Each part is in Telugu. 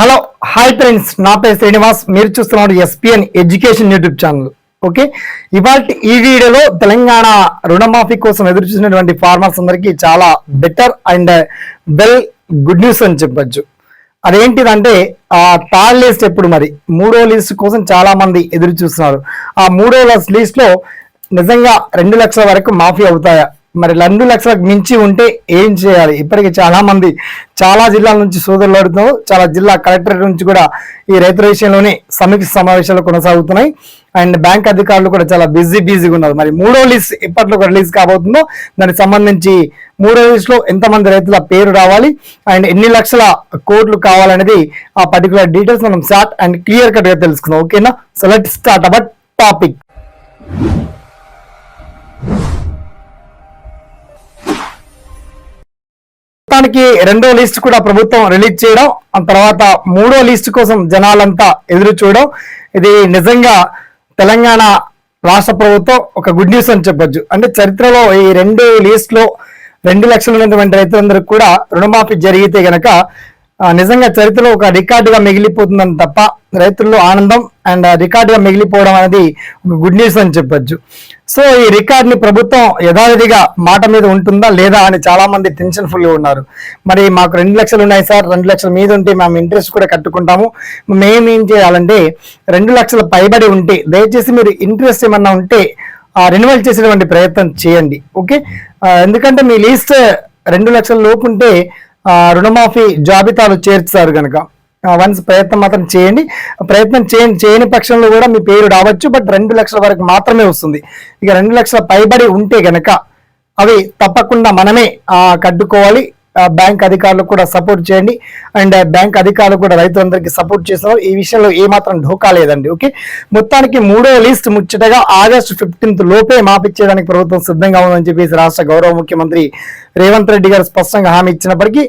Hello hi friends. నా పేరు శ్రీనివాస్. మీరు చూస్తున్నారు SPN education YouTube channel. Okay? ఇవాళ ఈ వీడియోలో తెలంగాణ రుణమాఫీ కోసం ఎదురు చూసినటువంటి ఫార్మర్స్ అందరికీ చాలా better and well good news అని చెప్పొచ్చు. అదేంటిదంటే ఆ థర్డ్ లిస్ట్ ఎప్పుడు మరి? మూడో లిస్ట్ కోసం చాలా మంది ఎదురు చూస్తున్నారు. ఆ మూడో లిస్ట్లో నిజంగా రెండు లక్షల వరకు మాఫీ అవుతాయా? మరి రెండు లక్షలకు మించి ఉంటే ఏం చేయాలి? ఇప్పటికి చాలా మంది చాలా జిల్లాల నుంచి సోదరులు అడుగుతున్నారు. చాలా జిల్లా కలెక్టరేట్ నుంచి కూడా ఈ రైతుల విషయంలోనే సమీక్ష సమావేశాలు కొనసాగుతున్నాయి. అండ్ బ్యాంక్ అధికారులు కూడా చాలా బిజీ బిజీగా ఉన్నారు. మరి మూడో లిస్ట్ ఎప్పట్లో రిలీజ్ కాబోతుందో దానికి సంబంధించి మూడో లిస్ట్లో ఎంతమంది రైతుల పేరు రావాలి? అండ్ ఎన్ని లక్షల కోట్లు కావాలనేది ఆ పర్టికులర్ డీటెయిల్స్ మనం షార్ట్ అండ్ క్లియర్ కట్గా తెలుసుకుందాం. ఓకేనా? So let start about topic ప్రస్తుతానికి రెండో లిస్ట్ కూడా ప్రభుత్వం రిలీజ్ చేయడం ఆ తర్వాత మూడో లిస్ట్ కోసం జనాలంతా ఎదురు చూడడం ఇది నిజంగా తెలంగాణ రాష్ట్ర ప్రభుత్వం ఒక గుడ్ న్యూస్ అని చెప్పొచ్చు. అంటే చరిత్రలో ఈ రెండు లిస్ట్లో రెండు లక్షల ఉన్నటువంటి రైతులందరికీ కూడా రుణమాఫీ జరిగితే గనక నిజంగా చరిత్రలో ఒక రికార్డుగా మిగిలిపోతుందని తప్ప రైతుల్లో ఆనందం అండ్ రికార్డుగా మిగిలిపోవడం అనేది ఒక గుడ్ న్యూస్ అని చెప్పొచ్చు. సో ఈ రికార్డుని ప్రభుత్వం యథావిధిగా మాట మీద ఉంటుందా లేదా అని చాలా మంది టెన్షన్ ఫుల్గా ఉన్నారు. మరి మాకు రెండు లక్షలు ఉన్నాయి సార్ రెండు లక్షల మీద ఉంటే మేము ఇంట్రెస్ట్ కూడా కట్టుకుంటాము. మేము ఏం చేయాలంటే రెండు లక్షల పైబడి ఉంటే దయచేసి మీరు ఇంట్రెస్ట్ ఏమన్నా ఉంటే రెన్యువల్ చేసేటువంటి ప్రయత్నం చేయండి. ఓకే? ఎందుకంటే మీ లీస్ట్ రెండు లక్షల లోపు ఉంటే రుణమాఫీ జాబితాలు చేర్చుతారు కనుక వన్స్ ప్రయత్నం మాత్రం చేయండి. ప్రయత్నం చేయని చేయని పక్షంలో కూడా మీ పేరు రావచ్చు బట్ రెండు లక్షల వరకు మాత్రమే వస్తుంది. ఇక రెండు లక్షల పైబడి ఉంటే గనక అవి తప్పకుండా మనమే కట్టుకోవాలి. బ్యాంక్ అధికారులు కూడా సపోర్ట్ చేయండి. అండ్ బ్యాంక్ అధికారులు కూడా రైతులందరికీ సపోర్ట్ చేస్తున్నారు. ఈ విషయంలో ఏమాత్రం ఢోకా లేదండి. ఓకే? మొత్తానికి మూడో లిస్ట్ ముచ్చటగా ఆగస్టు ఫిఫ్టీన్త్ లోపే మాపిచ్చేయడానికి ప్రభుత్వం సిద్ధంగా ఉందని చెప్పేసి రాష్ట్ర గౌరవ ముఖ్యమంత్రి రేవంత్ రెడ్డి గారు స్పష్టంగా హామీ ఇచ్చినప్పటికీ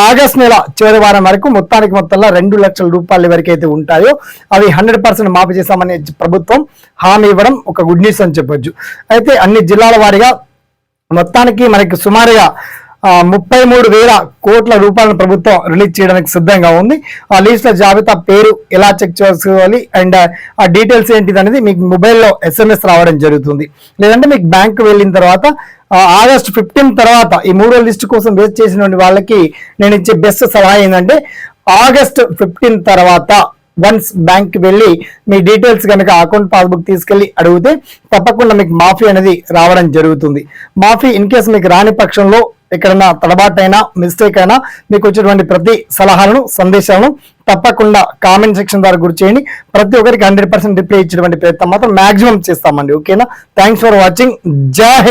ఆగస్ట్ నెల చివరి వారం వరకు మొత్తానికి మొత్తంలో రెండు లక్షల రూపాయల వరకు అయితే ఉంటాయో అవి హండ్రెడ్ పర్సెంట్ మాఫీ చేశామని ప్రభుత్వం హామీ ఇవ్వడం ఒక గుడ్ న్యూస్ అని చెప్పొచ్చు. అయితే అన్ని జిల్లాల వారీగా మొత్తానికి మనకి సుమారుగా ముప్పై మూడు వేల కోట్ల రూపాయలను ప్రభుత్వం రిలీజ్ చేయడానికి సిద్ధంగా ఉంది. ఆ లిస్టుల జాబితా పేరు ఎలా చెక్ చేసుకోవాలి? అండ్ ఆ డీటెయిల్స్ ఏంటిది అనేది మీకు మొబైల్లో ఎస్ఎంఎస్ రావడం జరుగుతుంది. లేదంటే మీకు బ్యాంకు వెళ్ళిన తర్వాత ఆగస్ట్ ఫిఫ్టీన్ తర్వాత ఈ మూడో లిస్ట్ కోసం వేస్ట్ చేసిన వాళ్ళకి నేను ఇచ్చే బెస్ట్ సలహా ఏంటంటే ఆగస్ట్ ఫిఫ్టీన్ తర్వాత వన్స్ బ్యాంక్ వెళ్ళి మీ డీటెయిల్స్ కనుక అకౌంట్ పాస్బుక్ తీసుకెళ్ళి అడిగితే తప్పకుండా మీకు మాఫీ అనేది రావడం జరుగుతుంది. మాఫీ ఇన్ కేసు మీకు రాని పక్షంలో ఎక్కడన్నా తడబాటైనా మిస్టేక్ అయినా మీకు వచ్చేటువంటి ప్రతి సలహాలను సందేశాలను తప్పకుండా కామెంట్ సెక్షన్ ద్వారా గురి చేయండి. ప్రతి ఒక్కరికి హండ్రెడ్ పర్సెంట్ రిప్లై ఇచ్చేటువంటి ప్రయత్నం మాత్రం మాక్సిమం చేస్తామండి. ఓకేనా థ్యాంక్స్ ఫర్ వాచింగ్ జై